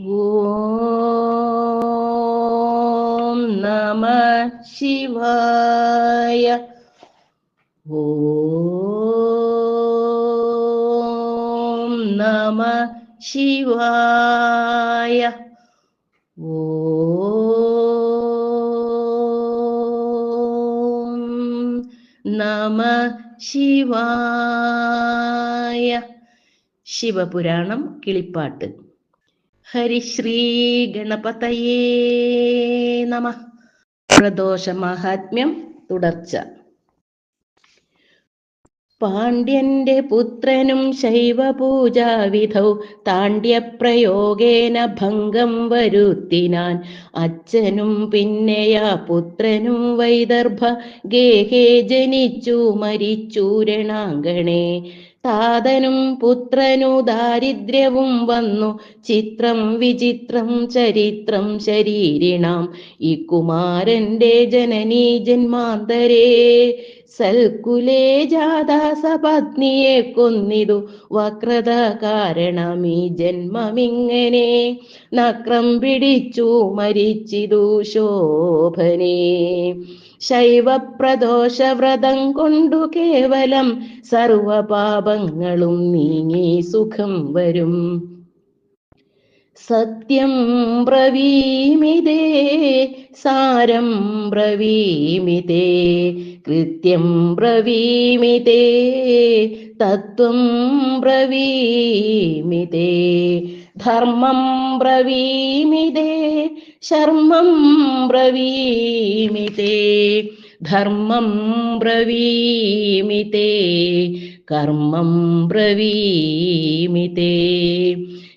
ഓം നമ ശിവായ. ഓം നമ ശിവായ. ഓം നമ ശിവായ. ശിവപുരാണം കിളിപ്പാട്ട്. ഹരിശ്രീ ഗണപതയേ നമ. പ്രദോഷ മഹാത്മ്യം തുടർച്ച. പാണ്ഡ്യന്റെ പുത്രനും ശൈവപൂജാവിധൗ താണ്ഡ്യപ്രയോഗേന ഭംഗം വരുത്തിനാൻ അച്ഛനും പിന്നെയാ പുത്രനും വൈദർഭ ഗേഹേ ജനിച്ചു മരിച്ചു രണാങ്കണേ. താതനും പുത്രനു ദാരിദ്ര്യവും വന്നു. ചിത്രം വിചിത്രം ചരിത്രം ശരീരിണാം. ഈ കുമാരന്റെ ജനനീ ജന്മാന്തരേ സൽക്കുലേ ജാത സപത്നിയെ കൊന്നിതു. വക്രത കാരണം ഈ ജന്മമിങ്ങനെ നക്രം പിടിച്ചു മരിച്ചിതു ശോഭനേ. ശൈവപ്രദോഷവ്രതം കൊണ്ടു കേവലം സർവപാപങ്ങളും നീങ്ങി സുഖം വരും. സത്യം ബ്രവീമിതേ സാരം ബ്രവീമിതേ കൃത്യം ബ്രവീമിതേ തത്വം ബ്രവീമിതേ ധർമ്മം ബ്രവീമിതേ ശർമ്മം ബ്രവീമിതേ ധർമ്മം ബ്രവീമിതേ കർമ്മം ബ്രവീമിതേ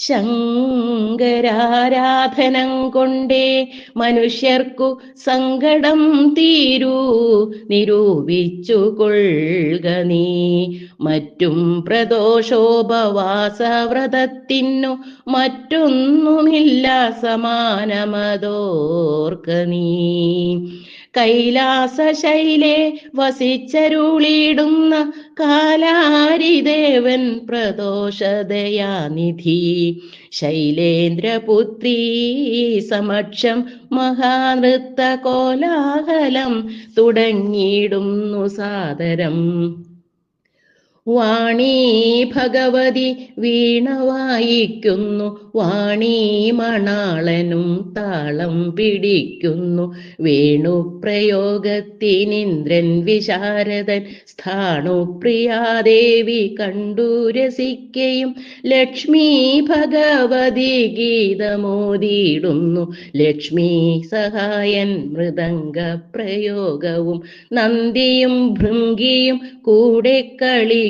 ശങ്കരാരാധനം കൊണ്ടേ മനുഷ്യർക്കു സങ്കടം തീരൂ. നിരൂപിച്ചു കൊള്ളുക നീ. മറ്റും പ്രദോഷോപവാസവ്രതത്തിനു മറ്റൊന്നുമില്ല സമാനമതോർക്ക നീ. കൈലാസശൈലെ വസിച്ചരുളിടുന്ന കാലാരിദേവൻ പ്രദോഷദയാനിധി. ശൈലേന്ദ്രപുത്രീ സമക്ഷം മഹാനൃത്ത കോലാഹലം തുടങ്ങിയിടുന്നു സാദരം. വാണി ഭഗവതി വീണ വായിക്കുന്നു വാണീ മണാളനും താളം പിടിക്കുന്നു. വേണു പ്രയോഗത്തിനിന്ദ്രൻ വിശാരദൻ സ്ഥാണു പ്രിയാദേവി കണ്ടു രസിക്കയും. ലക്ഷ്മി ഭഗവതി ഗീതമോദിയിടുന്നു ലക്ഷ്മി സഹായൻ മൃദംഗ പ്രയോഗവും. നന്ദിയും ഭൃങ്കിയും കൂടെ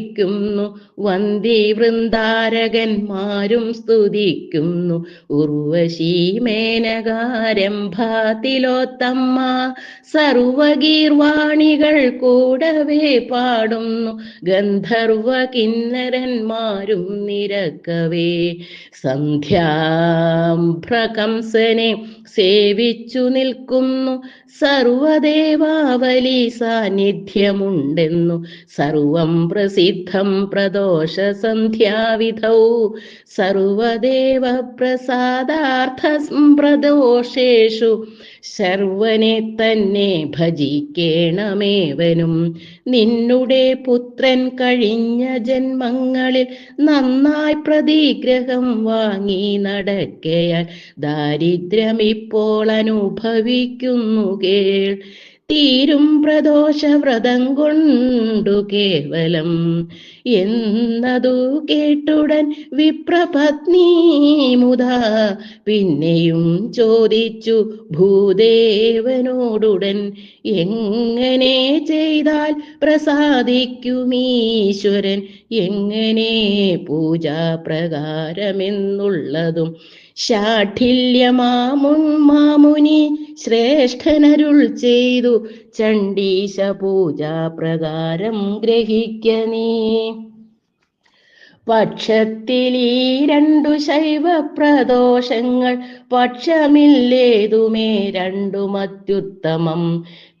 കളിക്കുന്നു വന്ദി വൃന്ദാരകന്മാരും സ്തുതിക്കുന്നു. ഉർവശി മേനകാരംഭാതിലോത്തമ്മ സർവഗീർവാണികൾ കൂടവേ പാടുന്നു. ഗന്ധർവ കിന്നരന്മാരും നിരക്കവേ സന്ധ്യാംഭ്രകംസനെ സേവിച്ചു നിൽക്കുന്നു. സർവദേവാവലി സാന്നിധ്യമുണ്ടെന്നു. സർവം പ്രസിദ്ധം പ്രദോഷ സന്ധ്യാവിധൗ സർവദേവ പ്രസാദാർത്ഥ പ്രദോഷേഷു ശർവനെ തന്നെ ഭജിക്കേണമേവനും. നിന്നുടെ പുത്രൻ കഴിഞ്ഞ ജന്മങ്ങളിൽ നന്നായി പ്രതിഗ്രഹം വാങ്ങി നടക്കയാൽ ദാരിദ്ര്യമിപ്പോൾ അനുഭവിക്കുന്നു കേൾ. തീരും പ്രദോഷവ്രതം കൊണ്ടു കേവലം എന്നതു കേട്ടുടൻ വിപ്രപത്നി മുത. പിന്നെയും ചോദിച്ചു ഭൂദേവനോടുടൻ എങ്ങനെ ചെയ്താൽ പ്രസാദിക്കുമീശ്വരൻ? എങ്ങനെ പൂജാപ്രകാരമെന്നുള്ളതും ശാഠില്യമാമുൻ മാമുനി ശ്രേഷ്ഠനരുൾ ചെയ്തു. ചണ്ഡീശ പൂജാപ്രകാരം ഗ്രഹിക്ക നീ. പക്ഷത്തിൽ ഈ രണ്ടു ശൈവ പ്രദോഷങ്ങൾ പക്ഷമില്ലേതുമേ രണ്ടും അത്യുത്തമം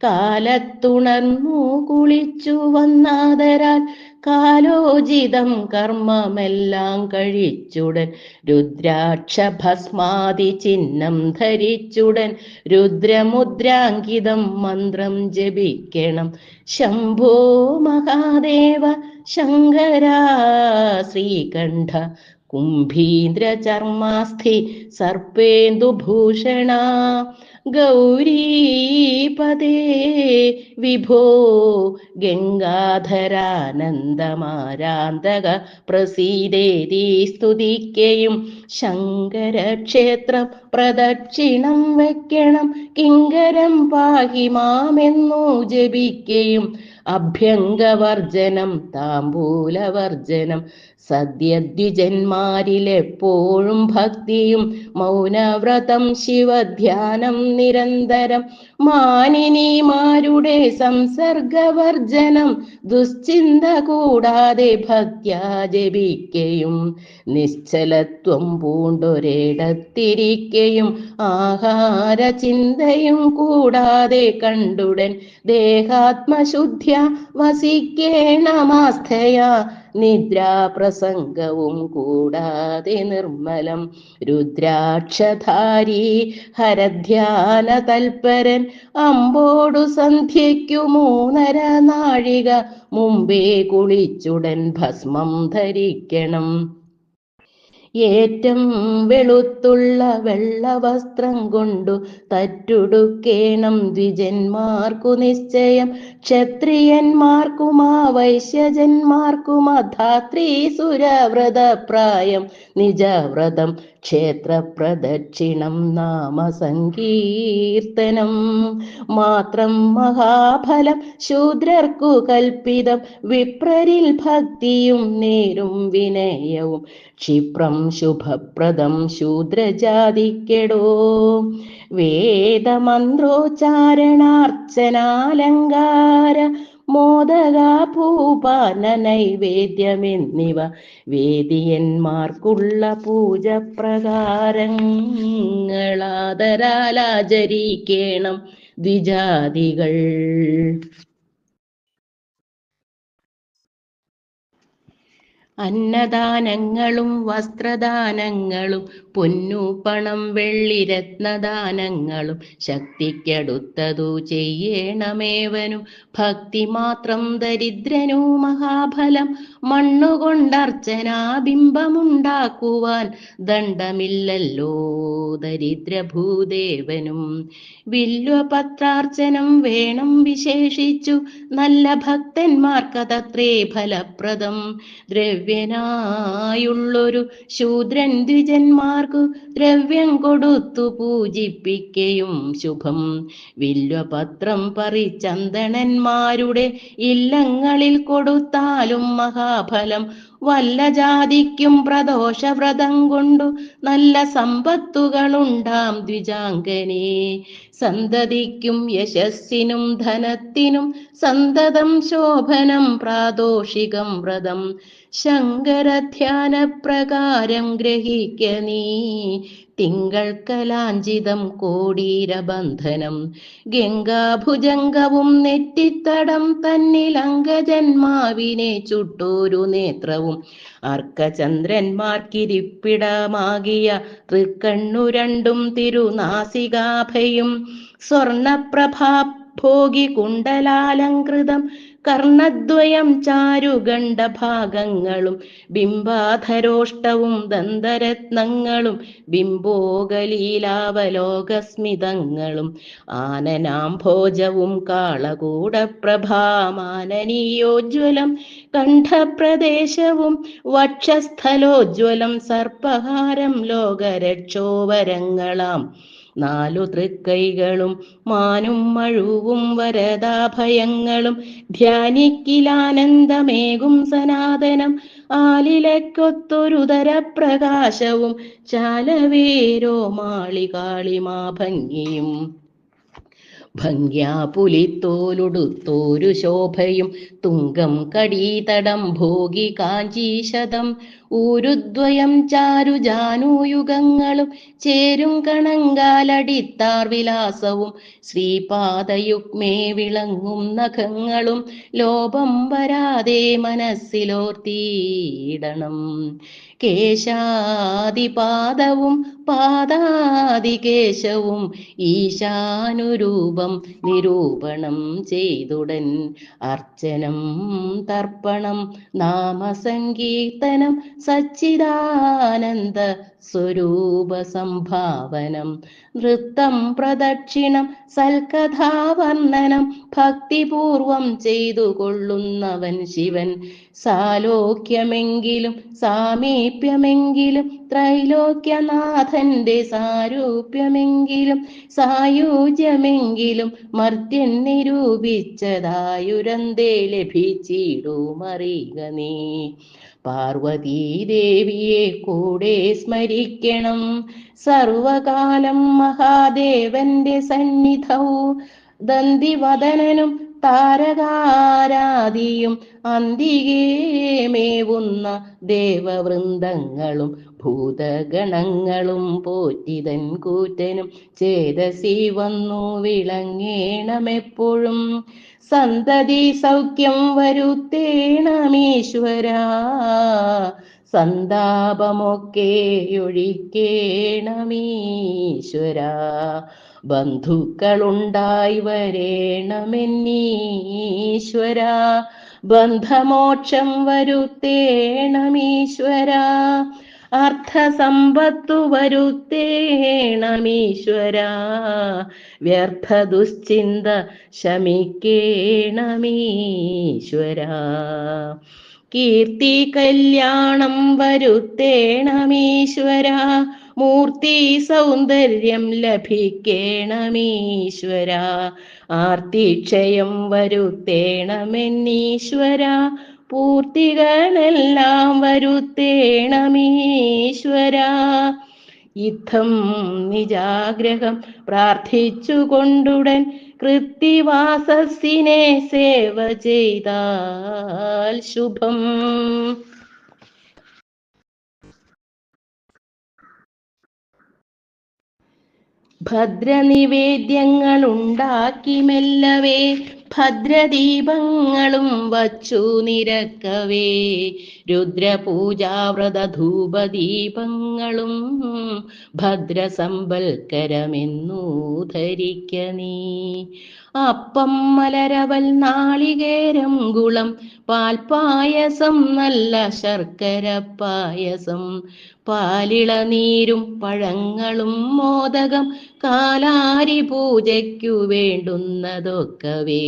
കാലത്തുണർന്നു കുളിച്ചു വന്നാതരാൽ കാലോചിതം കർമ്മമെല്ലാം കഴിച്ചുടൻ രുദ്രാക്ഷ ഭസ്മാതി ചിഹ്നം ധരിച്ചുടൻ രുദ്രമുദ്രാങ്കിതം മന്ത്രം ജപിക്കണം. ശംഭോ മഹാദേവ ശങ്കരാ ശ്രീകണ്ഠ കുംഭീന്ദ്രചർമാസ്ഥി സർപ്പേന്ദുഭൂഷണ. ഗൗരീപദേ വിഭോ ഗംഗാധരാനന്ദമാരാന്തക പ്രസീദേതി സ്തുതിക്കയും. ശങ്കരക്ഷേത്രം പ്രദക്ഷിണം വയ്ക്കണം കിങ്കരം പാഹി മാമെന്നു ജപിക്കയും. അഭ്യംഗവർജനം താമ്പൂലവർജനം സദ്യദ്വിജന്മാരിലെപ്പോഴും ഭക്തിയും മൗനവ്രതം ശിവധ്യാനം നിരന്തരം. മാനിനിമാരുടെ സംസർഗവർജനം ദുശ്ചിന്ത കൂടാതെ ഭക്ത്യാ ജപിക്കയും നിശ്ചലത്വം പൂണ്ടൊരിടത്തിരിക്കയും ആഹാര ചിന്തയും കൂടാതെ കണ്ടുടൻ ദേഹാത്മശുദ്ധ്യ വസിക്കേണമാസ്ഥയാ നിദ്രാപ്രസംഗവും കൂടാതെ നിർമ്മലം. രുദ്രാക്ഷധാരി ഹരധ്യാന തൽപരൻ അമ്പോടു സന്ധ്യയ്ക്കു മൂന്നര നാഴിക മുമ്പേ കുളിച്ചുടൻ ഭസ്മം ധരിക്കണം. ഏറ്റം വെളുത്തുള്ള വെള്ളവസ്ത്രം കൊണ്ടു തറ്റുടുക്കേണം ദ്വിജന്മാർക്കു നിശ്ചയം. ക്ഷത്രിയന്മാർക്കുമാ വൈശ്യജന്മാർക്കും അധാത്രീ സുരവ്രതപ്രായം നിജവ്രതം ക്ഷേത്രപ്രദക്ഷിണം നാമ സങ്കീർത്തനം മാത്രം മഹാഫലം ശൂദ്രർക്കു കൽപ്പിതം. വിപ്രരിൽ ഭക്തിയും നേരും വിനയവും. ക്ഷിപ്രം ശുഭപ്രദം ശൂദ്രജാതിക്കെടോ. വേദമന്ത്രോച്ചാരണാർച്ചനാലങ്കാര മോദക ഭൂപാന നൈവേദ്യമെന്നിവ വേദിയന്മാർക്കുള്ള പൂജ പ്രകാരങ്ങളാദരാലാചരിക്കേണം ദ്വിജാതികൾ. അന്നദാനങ്ങളും വസ്ത്രദാനങ്ങളും പൊന്നു പണം വെള്ളി രത്നദാനങ്ങളും ശക്തിക്കടുത്തതു ചെയ്യണമേവനും. ഭക്തി മാത്രം ദരിദ്രനു മഹാഫലം മണ്ണുകൊണ്ടർച്ചനാബിംബമുണ്ടാക്കുവാൻ ദണ്ഡമില്ലല്ലോ ദരിദ്രഭൂദേവനും. വില്വപത്രാർച്ചനം വേണം വിശേഷിച്ചു നല്ല ഭക്തന്മാർക്കതത്രേ ഫലപ്രദം. ദ്രവ്യനായുള്ളൊരു ശൂദ്രൻ ദ്വിജന്മാർക്കു ദ്രവ്യം കൊടുത്തു പൂജിപ്പിക്കയും ശുഭം. വില്വപത്രം പറിച്ചന്ദനന്മാരുടെ ഇല്ലങ്ങളിൽ കൊടുത്താലും മഹാഫലം. വല്ല ജാതിക്കും പ്രദോഷവ്രതം കൊണ്ടു നല്ല സമ്പത്തുകളുണ്ടാം ദ്വിജാംഗനെ. സന്തതിക്കും യശസ്സിനും ധനത്തിനും സന്തതം ശോഭനം പ്രാദോഷികം വ്രതം. പ്രകാരം ഗ്രഹിക്ക നീ. തിങ്കൾ കലാഞ്ചിതം കോടീരബന്ധനം. ഗംഗാഭുജംഗവും നെറ്റിത്തടം തന്നിൽ അംഗജന്മാവിനെ ചുട്ടോരു നേത്രവും. അർക്കചന്ദ്രന്മാർക്കിരിപ്പിടമാകിയ തൃക്കണ്ണു രണ്ടും തിരുനാസികാഭയും സ്വർണപ്രഭാ ഭോഗി കുണ്ടലാലങ്കൃതം കർണദ്വയം ചാരുഗണ്ഡഭാഗങ്ങളും ബിംബാധരോഷ്ടവും ദന്തരത്നങ്ങളും ബിംബോഗലീലാവലോകസ്മിതങ്ങളും ആനനാംഭോജവും കാളകൂടപ്രഭാമാനനീയോജ്വലം കണ്ഠപ്രദേശവും വക്ഷസ്ഥലോജ്വലം സർപ്പഹാരം ലോകരക്ഷോവരങ്ങളാം. നാലു തൃക്കൈകളും മാനും മഴുവും വരദാഭയങ്ങളും ധ്യാനിക്കിലാനന്ദമേകും സനാതനം. ആലിലക്കൊത്തൊരുതരപ്രകാശവും ചാലവേരോ മാളികാളിമാ ഭംഗിയും ഭംഗ്യാ പുലിത്തോലുടുത്തോരു ശോഭയും തുങ്കം കടീതടം ഭോഗി കാഞ്ചീശതം. ഊരുദ്വയം ചാരു ജാനുയുഗങ്ങളും ചേരും കണങ്കാലടിത്താർ വിലാസവും. ശ്രീപാദയുഗ്മേ വിളങ്ങും നഖങ്ങളും ലോപം വരാതെ മനസ്സിലോർത്തിയിടണം. കേശാദിപാദവും പാദാദികേശവും ഈശാനുരൂപം നിരൂപണം ചെയ്തുടൻ. അർച്ചനം തർപ്പണം നാമസങ്കീർത്തനം സച്ചിദാനന്ദ സ്വരൂപ സംഭാവനം. നൃത്തം പ്രദക്ഷിണം സൽകഥാവർണനം ഭക്തിപൂർവം ചെയ്തു കൊള്ളുന്നവൻ ശിവൻ. സാലോക്യമെങ്കിലും സാമീപ്യമെങ്കിലും ത്രൈലോക്യനാഥന്റെ സാരൂപ്യമെങ്കിലും സായൂജ്യമെങ്കിലും മർത്യൻ നിരൂപിച്ചതായുരന്തേ ലഭിച്ചിടുമറിയുക നീ. പാർവതീദേവിയെ കൂടെ സ്മരിക്കണം. സർവകാലം മഹാദേവന്റെ സന്നിധവും ദന്തിവദനനും താരകാരാദിയും അന്തികേമേവുന്ന ദേവവൃന്ദങ്ങളും ഭൂതഗണങ്ങളും പോറ്റിതൻ കൂറ്റനും ചേതസി വന്നു വിളങ്ങേണമെപ്പോഴും. സന്തതി സൗഖ്യം വരുത്തേണമീശ്വര. സന്താപമൊക്കെ ഒഴിക്കേണമീശ്വര. ബന്ധുക്കളുണ്ടായി വരേണമെന്നീശ്വര. ബന്ധമോക്ഷം വരുത്തേണമീശ്വര. അർത്ഥസമ്പത്തു വരുത്തേണമീശ്വര. വ്യർത്ഥ ദുശ്ചിന്ത ശമിക്കേണമീശ്വര. കീർത്തി കല്യാണം വരുത്തേണമീശ്വര. മൂർത്തി സൗന്ദര്യം ലഭിക്കേണമീശ്വര. ആർത്തിക്ഷയം വരുത്തേണമെന്നീശ്വര. പൂർത്തികളെല്ലാം വരുത്തേണമീശ്വര. യുദ്ധം നിജാഗ്രഹം പ്രാർത്ഥിച്ചു കൊണ്ടുടൻ കൃത്തിവാസസിനെ സേവ ചെയ്താൽ ശുഭം. ഭദ്രനിവേദ്യങ്ങൾ ഉണ്ടാക്കി മെല്ലവേ ഭദ്രദീപങ്ങളും വച്ചു നിരക്കവേ. രുദ്രപൂജാവ്രത ധൂപദീപങ്ങളും ഭദ്രസമ്പൽക്കരമെന്നു ധരിക്ക നീ. അപ്പം മലരവൽ നാളികേരം കുളം പാൽപായസം നല്ല ശർക്കര പായസം. പാലിളനീരും പഴങ്ങളും മോദകം കാലാരി പൂജയ്ക്കു വേണ്ടുന്നതൊക്കവേ.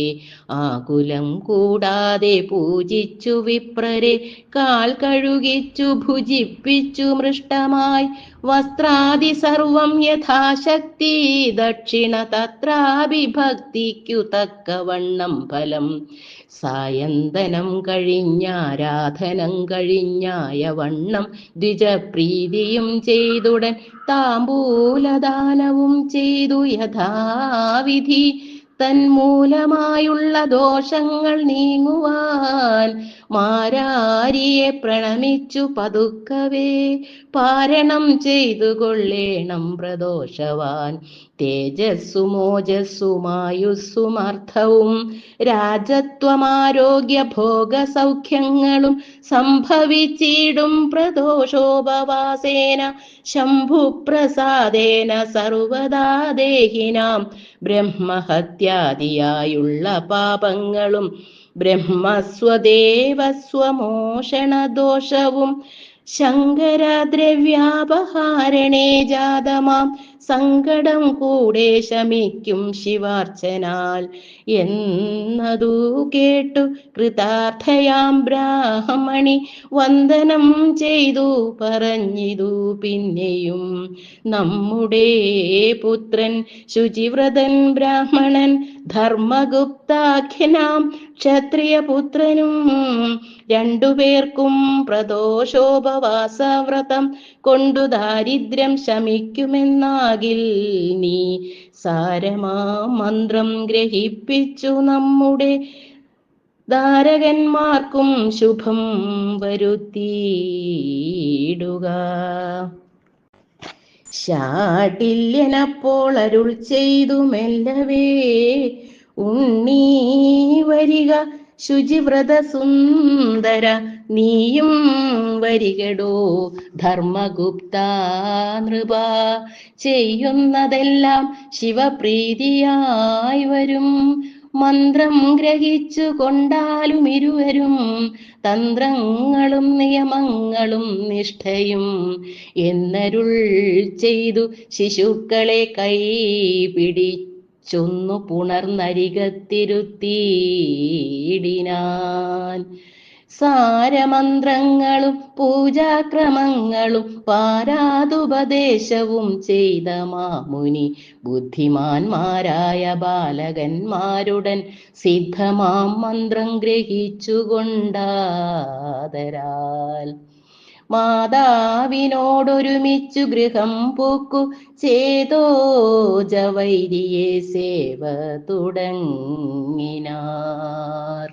ആകുലം കൂടാതെ പൂജിച്ചു വിപ്രരെ കാൽ കഴുകിച്ചു ഭുജിപ്പിച്ചു മൃഷ്ടമായി. വസ്ത്രാദി സർവം യഥാശക്തി ദക്ഷിണ തത്രാഭിഭക്തിക്കു തക്കവണ്ണം ഫലം. സായന്തനം കഴിഞ്ഞാരാധനം കഴിഞ്ഞായ വണ്ണം ദ്വിജപ്രീതിയും ചെയ്തുടൻ താമ്പൂലദാനവും ചെയ്തു. യഥാവിധി തന്മൂലമായുള്ള ദോഷങ്ങൾ നീങ്ങുവാൻ മാരാരിയെ പ്രണമിച്ചു പതുക്കവേ പാരണം ചെയ്തു കൊള്ളേണം പ്രദോഷവാൻ. തേജസ്സുമോജസ്സുമായുസ്സുമർത്ഥവും രാജത്വമാരോഗ്യ ഭോഗ സൗഖ്യങ്ങളും സംഭവിച്ചിടും പ്രദോഷോപവാസേന. ശംഭുപ്രസാദേന സർവദാ ദേഹിനാം ബ്രഹ്മഹത്യാദിയായുള്ള പാപങ്ങളും ബ്രഹ്മസ്വദേവസ്വമോഷണദോഷവും ശങ്കരദ്രവ്യാപഹാരണേ ജാതമാം സങ്കടം കൂടെ ശമിക്കും ശിവാർച്ചനാൽ. എന്നതു കേട്ടു കൃതാർത്ഥയാം ബ്രാഹ്മണി വന്ദനം ചെയ്തു പറഞ്ഞിതു പിന്നെയും. നമ്മുടെ പുത്രൻ ശുചിവ്രതൻ ബ്രാഹ്മണൻ ധർമ്മഗുപ്താഖ്യനാം ക്ഷത്രിയപുത്രനും. രണ്ടുപേർക്കും പ്രദോഷോപവാസവ്രതം കൊണ്ടു ദാരിദ്ര്യം ശമിക്കുമെന്നാകിൽ നീ സാരമാ മന്ത്രം ഗ്രഹിപ്പിച്ചു നമ്മുടെ ധാരകന്മാർക്കും ശുഭം വരുത്തിയിടുക. ശാഠില്യനപ്പോൾ അരുൾ ചെയ്തു മെല്ലവേ ഉണ്ണീ വരിക ശുചിവ്രത സുന്ദര നീയും വരികടോ ധർമ്മഗുപ്ത നൃപ. ചെയ്യുന്നതെല്ലാം ശിവപ്രീതിയായി വരും. മന്ത്രം ഗ്രഹിച്ചു കൊണ്ടാലും ഇരുവരും തന്ത്രങ്ങളും നിയമങ്ങളും നിഷ്ഠയും എന്നരുൾ ചെയ്തു ശിശുക്കളെ കൈ പിടിച്ചൊന്നു പുണർന്നരികത്തിരുത്തിയിടിനാൻ. സാരമന്ത്രങ്ങളും പൂജാക്രമങ്ങളും പാരാതുപദേശവും ചെയ്ത മാമുനി ബുദ്ധിമാന്മാരായ ബാലകന്മാരുടൻ സിദ്ധമാം മന്ത്രം ഗ്രഹിച്ചുകൊണ്ടാതരാൽ. മാതാവിനോടൊരുമിച്ചു ഗൃഹം പൂക്കു ചേതോ ജവൈരിയെ സേവ തുടങ്ങിനാർ.